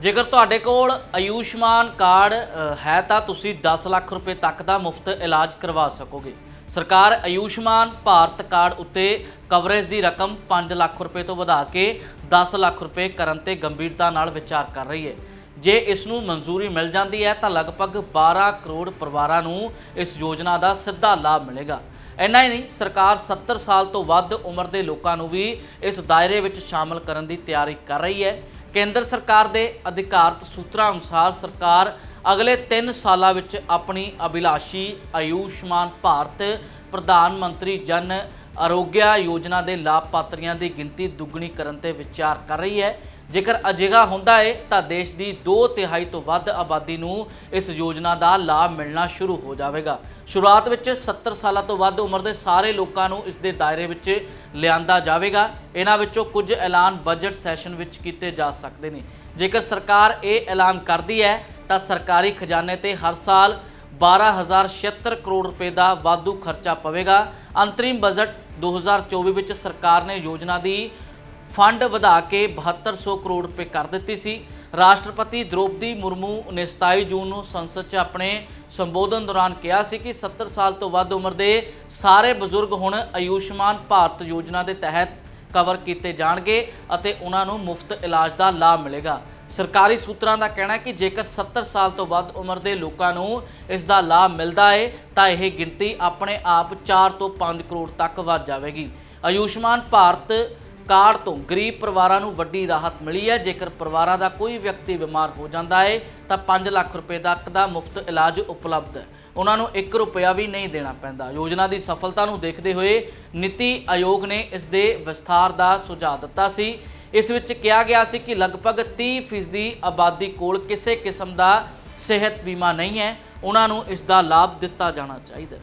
ਜੇਕਰ ਤੁਹਾਡੇ ਕੋਲ ਆਯੁਸ਼ਮਾਨ ਕਾਰਡ ਹੈ ਤਾਂ ਤੁਸੀਂ 10 ਲੱਖ ਰੁਪਏ ਤੱਕ ਦਾ ਮੁਫਤ ਇਲਾਜ ਕਰਵਾ ਸਕੋਗੇ। ਸਰਕਾਰ ਆਯੁਸ਼ਮਾਨ ਭਾਰਤ ਕਾਰਡ ਉੱਤੇ ਕਵਰੇਜ ਦੀ ਰਕਮ 5 ਲੱਖ ਰੁਪਏ ਤੋਂ ਵਧਾ ਕੇ 10 ਲੱਖ ਰੁਪਏ ਕਰਨ ਤੇ ਗੰਭੀਰਤਾ ਨਾਲ ਵਿਚਾਰ ਕਰ ਰਹੀ ਹੈ। ਜੇ ਇਸ ਨੂੰ ਮਨਜ਼ੂਰੀ ਮਿਲ ਜਾਂਦੀ ਹੈ ਤਾਂ ਲਗਭਗ 12 ਕਰੋੜ ਪਰਿਵਾਰਾਂ ਨੂੰ ਇਸ ਯੋਜਨਾ ਦਾ ਸਿੱਧਾ ਲਾਭ ਮਿਲੇਗਾ। ਇੰਨਾ ਹੀ ਨਹੀਂ, ਸਰਕਾਰ 70 ਸਾਲ ਤੋਂ ਵੱਧ ਉਮਰ ਦੇ ਲੋਕਾਂ ਨੂੰ ਵੀ ਇਸ ਦਾਇਰੇ ਵਿੱਚ ਸ਼ਾਮਲ ਕਰਨ ਦੀ ਤਿਆਰੀ ਕਰ ਰਹੀ ਹੈ। ਕੇਂਦਰ ਸਰਕਾਰ ਦੇ ਅਧਿਕਾਰਤ ਸੂਤਰਾਂ ਅਨੁਸਾਰ ਸਰਕਾਰ ਅਗਲੇ 3 ਸਾਲਾਂ ਵਿੱਚ ਆਪਣੀ ਅਭਿਲਾਸ਼ੀ ਆਯੁਸ਼ਮਾਨ ਭਾਰਤ, ਪ੍ਰਧਾਨ ਮੰਤਰੀ ਜਨ ਅਰੋਗਿਆ ਯੋਜਨਾ ਦੇ ਲਾਭਪਾਤਰੀਆਂ ਦੀ ਗਿਣਤੀ ਦੁੱਗਣੀ ਕਰਨ ਤੇ ਵਿਚਾਰ ਕਰ ਰਹੀ ਹੈ। ਜੇਕਰ ਅਜਿਹਾ ਹੁੰਦਾ ਹੈ ਤਾਂ ਦੇਸ਼ ਦੀ 2 ਤਿਹਾਈ ਤੋਂ ਵੱਧ ਆਬਾਦੀ ਨੂੰ ਇਸ ਯੋਜਨਾ ਦਾ ਲਾਭ ਮਿਲਣਾ ਸ਼ੁਰੂ ਹੋ ਜਾਵੇਗਾ। ਸ਼ੁਰੂਆਤ ਵਿੱਚ 70 ਸਾਲਾਂ ਤੋਂ ਵੱਧ ਉਮਰ ਦੇ ਸਾਰੇ ਲੋਕਾਂ ਨੂੰ ਇਸ ਦੇ ਦਾਇਰੇ ਵਿੱਚ ਲਿਆਂਦਾ ਜਾਵੇਗਾ। ਇਹਨਾਂ ਵਿੱਚੋਂ ਕੁਝ ਐਲਾਨ ਬਜਟ ਸੈਸ਼ਨ ਵਿੱਚ ਕੀਤੇ ਜਾ ਸਕਦੇ ਨੇ। ਜੇਕਰ ਸਰਕਾਰ ਇਹ ਐਲਾਨ ਕਰਦੀ ਹੈ, ਤਾਂ ਸਰਕਾਰੀ ਖਜ਼ਾਨੇ ਤੇ ਹਰ ਸਾਲ 12076 ਕਰੋੜ ਰੁਪਏ ਦਾ ਵਾਧੂ ਖਰਚਾ ਪਵੇਗਾ। ਅੰਤਰਿਮ ਬਜਟ 2024 ਵਿੱਚ ਸਰਕਾਰ ਨੇ ਯੋਜਨਾ ਦੀ ਫੰਡ ਵਧਾ ਕੇ 7200 ਕਰੋੜ ਰੁਪਏ ਕਰ ਦਿੱਤੀ ਸੀ। ਰਾਸ਼ਟਰਪਤੀ ਦ੍ਰੋਪਦੀ ਮੁਰਮੂ ਨੇ 27 ਜੂਨ ਨੂੰ ਸੰਸਦ 'ਚ ਆਪਣੇ ਸੰਬੋਧਨ ਦੌਰਾਨ ਕਿਹਾ ਸੀ ਕਿ 70 ਸਾਲ ਤੋਂ ਵੱਧ ਉਮਰ ਦੇ ਸਾਰੇ ਬਜ਼ੁਰਗ ਹੁਣ ਆਯੁਸ਼ਮਾਨ ਭਾਰਤ ਯੋਜਨਾ ਦੇ ਤਹਿਤ ਕਵਰ ਕੀਤੇ ਜਾਣਗੇ ਅਤੇ ਉਹਨਾਂ ਨੂੰ ਮੁਫਤ ਇਲਾਜ ਦਾ ਲਾਭ ਮਿਲੇਗਾ। ਸਰਕਾਰੀ ਸੂਤਰਾਂ ਦਾ ਕਹਿਣਾ ਹੈ ਕਿ ਜੇਕਰ 70 ਸਾਲ ਤੋਂ ਵੱਧ ਉਮਰ ਦੇ ਲੋਕਾਂ ਨੂੰ ਇਸ ਦਾ ਲਾਭ ਮਿਲਦਾ ਹੈ ਤਾਂ ਇਹ ਗਿਣਤੀ ਆਪਣੇ ਆਪ 4 ਤੋਂ 5 ਕਰੋੜ ਤੱਕ ਵੱਧ ਜਾਵੇਗੀ। ਆਯੁਸ਼ਮਾਨ ਭਾਰਤ ਕਾਰਡ ਤੋਂ ਗਰੀਬ ਪਰਿਵਾਰਾਂ ਨੂੰ ਵੱਡੀ ਰਾਹਤ ਮਿਲੀ ਹੈ। ਜੇਕਰ ਪਰਿਵਾਰਾਂ ਦਾ ਕੋਈ ਵਿਅਕਤੀ ਬਿਮਾਰ ਹੋ ਜਾਂਦਾ ਹੈ ਤਾਂ 5 ਲੱਖ ਰੁਪਏ ਤੱਕ ਦਾ ਮੁਫਤ ਇਲਾਜ ਉਪਲਬਧ ਹੈ। ਉਹਨਾਂ ਨੂੰ 1 ਰੁਪਿਆ ਵੀ ਨਹੀਂ ਦੇਣਾ ਪੈਂਦਾ। ਯੋਜਨਾ ਦੀ ਸਫਲਤਾ ਨੂੰ ਦੇਖਦੇ ਹੋਏ ਨੀਤੀ ਆਯੋਗ ਨੇ ਇਸ ਦੇ ਵਿਸਥਾਰ ਦਾ ਸੁਝਾਅ ਦਿੱਤਾ ਸੀ। ਇਸ ਵਿੱਚ ਕਿਹਾ ਗਿਆ ਸੀ ਕਿ ਲਗਭਗ 30% ਆਬਾਦੀ ਕੋਲ ਕਿਸੇ ਕਿਸਮ ਦਾ ਸਿਹਤ ਬੀਮਾ ਨਹੀਂ ਹੈ। ਉਹਨਾਂ ਨੂੰ ਇਸ ਦਾ ਲਾਭ ਦਿੱਤਾ ਜਾਣਾ ਚਾਹੀਦਾ